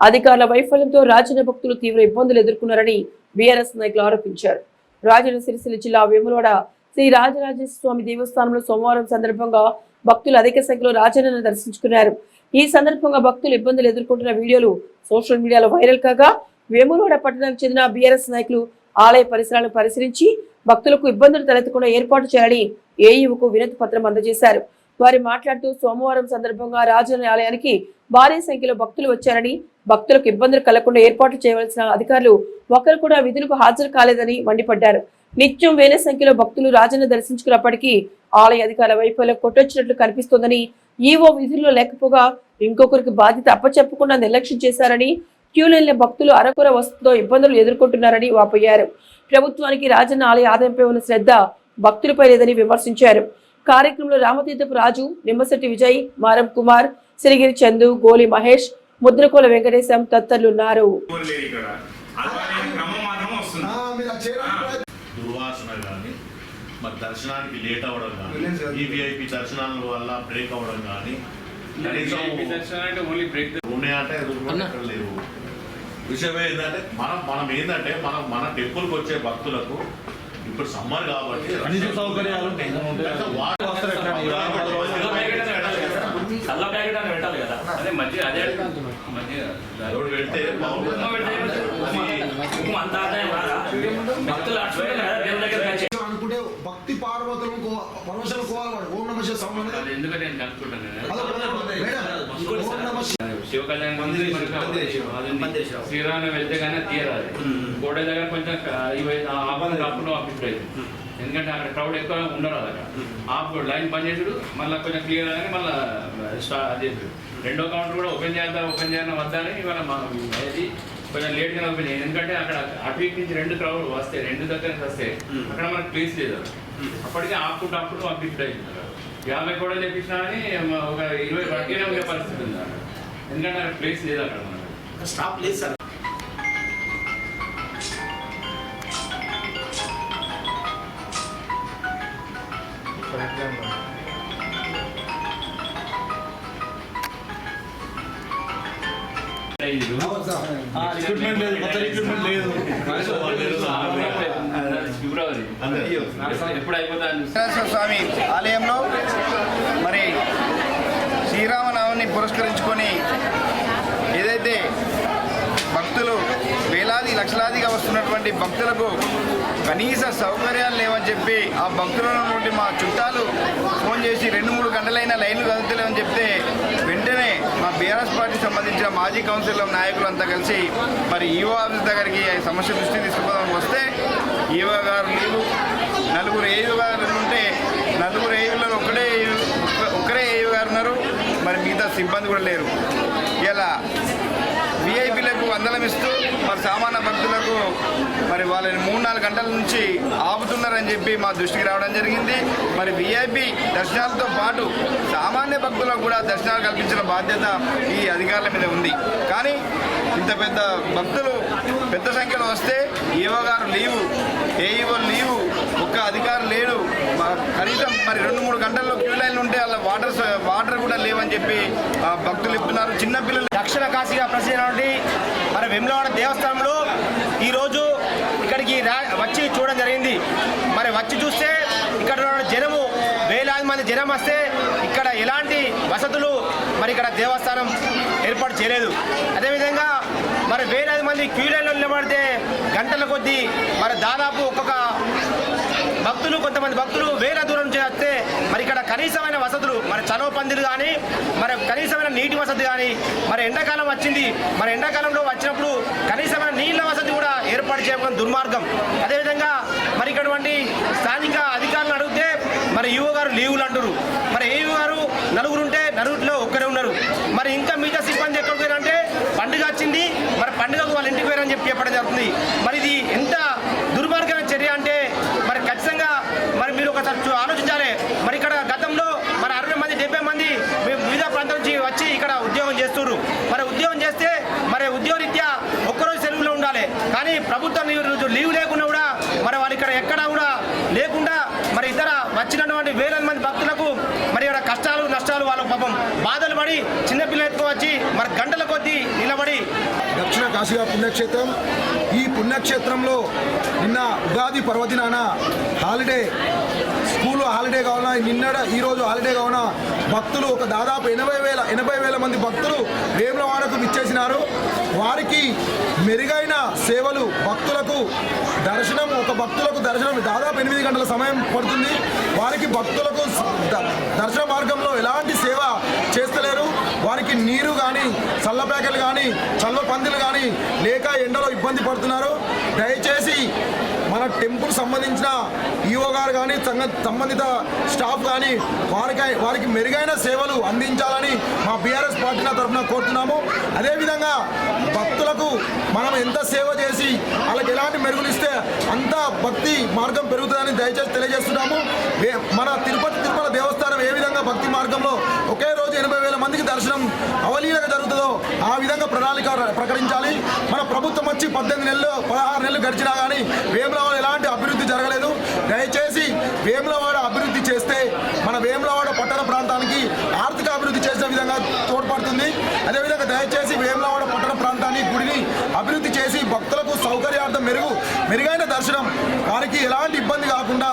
అధికారుల వైఫల్యంతో రాజన్న భక్తులు తీవ్ర ఇబ్బందులు ఎదుర్కొన్నారని బీఆర్ఎస్ నాయకులు ఆరోపించారు. రాజన్న సిరిసిల్ల జిల్లా వేములవాడ శ్రీ రాజరాజేశ్వర స్వామి దేవస్థానంలో సోమవారం సందర్భంగా భక్తులు అధిక సంఖ్యలో రాజన్నను దర్శించుకున్నారు. ఈ సందర్భంగా భక్తులు ఇబ్బందులు ఎదుర్కొంటున్న వీడియోలు సోషల్ మీడియాలో వైరల్ కాగా వేములవాడ పట్టణానికి చెందిన బీఆర్ఎస్ నాయకులు ఆలయ పరిసరాలను పరిశీలించి భక్తులకు ఇబ్బందులు తలెత్తకుండా ఏర్పాటు చేయాలని ఏఈఓకు వినతి పత్రం అందజేశారు. వారు మాట్లాడుతూ సోమవారం సందర్భంగా రాజన్న ఆలయానికి భారీ సంఖ్యలో భక్తులు వచ్చారని భక్తులకు ఇబ్బందులు కలగకుండా ఏర్పాట్లు చేయవలసిన అధికారులు ఒకరు కూడా విధులకు హాజరు కాలేదని మండిపడ్డారు. నిత్యం వేల సంఖ్యలో భక్తులు రాజన్న దర్శించుకున్నప్పటికీ ఆలయ అధికారుల వైఫల్యం కొట్టొచ్చినట్లు కనిపిస్తోందని ఈవో విధుల్లో లేకపోగా ఇంకొకరికి బాధ్యత అప్పచెప్పకుండా నిర్లక్ష్యం చేశారని క్యూలైన్ల భక్తులు అరకుర వస్తుతో ఇబ్బందులు ఎదుర్కొంటున్నారని వాపోయారు. ప్రభుత్వానికి రాజన్న ఆలయ ఆదాయంపై ఉన్న శ్రద్ధ భక్తులపై లేదని విమర్శించారు. కార్యక్రమంలో రామతీర్థపు రాజు నిమ్మశెట్టి విజయ్ మారం కుమార్ సిరిగిరి చందు గోలి మహేష్ ముద్రకోల వెంకటేశం తదితరులు ఉన్నారు మీరు దర్శనానికి లేట్ అవ్వడం కానీ. ఈవీఐపీ దర్శనాల వల్ల బ్రేక్ అవ్వడం కానీ లేవు. విషయం ఏంటంటే మనం మనం ఏంటంటే మనం మన టెంపుల్కి వచ్చే భక్తులకు ఇప్పుడు సమ్మర్ కాబట్టి వచ్చి. అనుకుంటే భక్తి పార్వతులు పరమశలు కోవాలి ఓం నమ శివ ఎందుకంటే నేను కనుక్కుంటాను శివ కళ్యాణ్ శ్రీరామ వెళ్తే కానీ తీయరాదు కోట దగ్గర కొంచెం ఆపద అప్పుడు అభిప్రాయం ఎందుకంటే అక్కడ క్రౌడ్ ఎక్కువ ఉండరు అక్కడ. ఆపు లైన్ పనిచేసుడు మళ్ళీ కొంచెం క్లియర్ అని మళ్ళీ స్టార్ట్ అది రెండో కౌంటర్ కూడా ఓపెన్ చేద్దాం ఓపెన్ చేద్దాం వద్దా అని ఇవాళ మా అది కొంచెం లేట్గా ఓపెన్ చేయాలి ఎందుకంటే అక్కడ అటు ఇటు నుంచి రెండు క్రౌడ్ వస్తాయి రెండు దగ్గర నుంచి వస్తాయి. అక్కడ మనకు ప్లేస్ లేదు. అప్పటికే ఆపుకుంటూ అప్పుడు అభిప్రాయం యాభై కూడా తెప్పించినా అని ఒక ఇరవై పట్టుకునే ఉండే పరిస్థితి ఉంది అక్కడ. ఎందుకంటే అక్కడ ప్లేస్ లేదు అక్కడ మనకు. స్టాప్ లేదు సార్. ఐదు. రిక్రూట్మెంట్ లేదు కొత్త రిక్రూట్మెంట్ లేదు. ఫిబ్రవరి. ఎప్పుడు స్వామి ఆలయంలో మరి శ్రీరామనవమిని పురస్కరించుకొని ఏదైతే భక్తులు వేలాది లక్షలాదిగా వస్తున్నటువంటి భక్తులకు కనీస సౌకర్యాలు లేవని చెప్పి ఆ భక్తుల నుండి మా చుట్టాలు ఫోన్ చేసి రెండు మూడు గంటలైన లైన్లు కదులుతలేవని చెప్తే వెంటనే మా బీఆర్ఎస్ పార్టీకి సంబంధించిన మాజీ కౌన్సిల్లో నాయకులు అంతా కలిసి మరి ఈవో ఆఫీస్ దగ్గరికి సమస్య దృష్టి తీసుకుపోదానికి వస్తే ఈవో గారు లీవు నలుగురు ఏయు గారు ఉంటే నలుగురు ఏయులలో ఒకటే ఏయు- ఒక్కరే ఏయు గారు ఉన్నారు. మరి మిగతా సిబ్బంది కూడా లేరు. ఇలా విఐపీలకు వందలం ఇస్తూ మరి సామాన్య భక్తులకు మరి వాళ్ళని మూడు నాలుగు గంటల నుంచి ఆపుతున్నారని చెప్పి మా దృష్టికి రావడం జరిగింది. మరి విఐపి దర్శనాలతో పాటు సామాన్య భక్తులకు కూడా దర్శనాలు కల్పించిన బాధ్యత ఈ అధికారుల మీద ఉంది. కానీ ఇంత పెద్ద భక్తులు పెద్ద సంఖ్యలో వస్తే ఈవో గారు లీవు కనీసం మరి రెండు మూడు గంటల్లో క్యూ లైన్లు ఉంటే అలా వాటర్ వాటర్ కూడా లేవని చెప్పి భక్తులు ఇస్తున్నారు చిన్నపిల్లలు దక్షిణ కాశీగా ప్రసిద్ధి మరి వెమ్లవాడ దేవస్థానంలో ఈరోజు ఇక్కడికి రా వచ్చి చూడడం జరిగింది. మరి వచ్చి చూస్తే ఇక్కడ ఉన్న జనము వేలాది మంది జనం వస్తే ఇక్కడ ఎలాంటి వసతులు మరి ఇక్కడ దేవస్థానం ఏర్పాటు చేయలేదు. అదేవిధంగా మరి వేలాది మంది క్యూ లైన్లో నిలబడితే గంటల కొద్దీ మరి దాదాపు ఒక్కొక్క భక్తులు కొంతమంది భక్తులు వేల దూరం నుంచి వస్తే మరి ఇక్కడ కనీసమైన వసతులు మరి చలో పందిలు కానీ మరి కనీసమైన నీటి వసతి కానీ మరి ఎండాకాలం వచ్చింది మరి ఎండాకాలంలో వచ్చినప్పుడు కనీసమైన నీళ్ళ వసతి కూడా ఏర్పాటు చేయడం దుర్మార్గం. అదేవిధంగా మరి ఇక్కడటువంటి స్థానిక అధికారులను అడిగితే మరి యువ గారు లీవులు అంటారు మరి ఏ గారు నలుగురు ఉంటే నలుగురిలో ఒక్కరే ఉన్నారు. మరి ఇంకా మిగతా సిబ్బంది ఎక్కడికి పోయారంటే పండుగ వచ్చింది మరి పండుగకు వాళ్ళ ఇంటికి పోయారని చెప్పి చెప్పడం జరుగుతుంది. మరి ఇది ఎంత దుర్మార్గమైన చర్య అంటే మరి ఖచ్చితంగా మరి మీరు ఒకసారి చూ- ఆలోచించాలి మరి ఇక్కడ గతంలో మరి అరవై మంది డెబ్బై మంది వి- వివిధ ప్రాంతాల నుంచి వచ్చి ఇక్కడ ఉద్యోగం చేస్తున్నారు మరి ఉద్యోగం చేస్తే మరి ఉద్యోగ రీత్యా ఒక్కరోజు సెలవులో ఉండాలి కానీ ప్రభుత్వం లీవ్ రోజు లీవ్ లేకుండా కూడా మరి వాళ్ళు ఇక్కడ ఎక్కడ కూడా లేకుండా మరి ఇతర ఉన్నటువంటి వేలాది మంది భక్తులకు మరి కష్టాలు నష్టాలు వాళ్ళ పాపం. బాధలు పడి చిన్నపిల్లలు ఎత్తుకోవచ్చి మరి గంటల కొద్దీ నిలబడి దక్షిణ కాశీగా పుణ్యక్షేత్రం. ఈ పుణ్యక్షేత్రంలో నిన్న ఉగాది పర్వదినాన హాలిడే స్కూల్ హాలిడే కావున నిన్నడ ఈరోజు హాలిడే కావున భక్తులు ఒక దాదాపు ఎనభై వేల ఎనభై వేల మంది భక్తులు వేములవాడకు విచ్చేసినారు. వారికి మెరుగైన సేవలు భక్తులకు దర్శనం ఒక భక్తులకు దర్శనం దాదాపు ఎనిమిది గంటల సమయం పడుతుంది. వారికి భక్తులకు దర్శన మార్గంలో ఎలాంటి సేవ చేస్తలేరు. వారికి నీరు కానీ చల్ల ప్యాకెట్లు కానీ చల్ల పందులు కానీ లేక ఎండలో ఇబ్బంది పడుతున్నారు. దయచేసి మన టెంపుల్ సంబంధించిన ఈఓ గారు కానీ సంగ- సంబంధిత స్టాఫ్ కానీ వారికి వారికి మెరుగైన సేవలు అందించాలని మా బీఆర్ఎస్ పార్టీ తరఫున కోరుతున్నాము. అదేవిధంగా భక్తులకు మనం ఎంత సేవ చేసి వాళ్ళకి ఎలాంటి మెరుగులిస్తే అంత భక్తి మార్గం పెరుగుతుందని దయచేసి తెలియజేస్తున్నాము. మన తిరుపతి తిరుమల దేవస్థానం ఏ విధంగా భక్తి మార్గంలో ఒకే రోజు ఎనభై వేల మందికి దర్శనం అవలీలగా జరుగుతుందో ఆ విధంగా ప్రణాళిక ప్రకటించాలి. మన ప్రభుత్వం వచ్చి పద్దెనిమిది నెలలు పదహారు నెలలు గడిచినా కానీ వేములవాడ ఎలాంటి అభివృద్ధి జరగలేదు. దయచేసి వేములవాడ అభివృద్ధి చేస్తే మన వేములవాడ పట్టణ ప్రాంతానికి ఆర్థిక అభివృద్ధి చేసే విధంగా తోడ్పడుతుంది. అదేవిధంగా దయచేసి వేములవాడ పట్టణ ప్రాంతాన్ని అభివృద్ధి చేసి భక్తులకు సౌకర్యార్థం మెరుగు మెరుగైన దర్శనం. వారికి ఎలాంటి ఇబ్బంది కాకుండా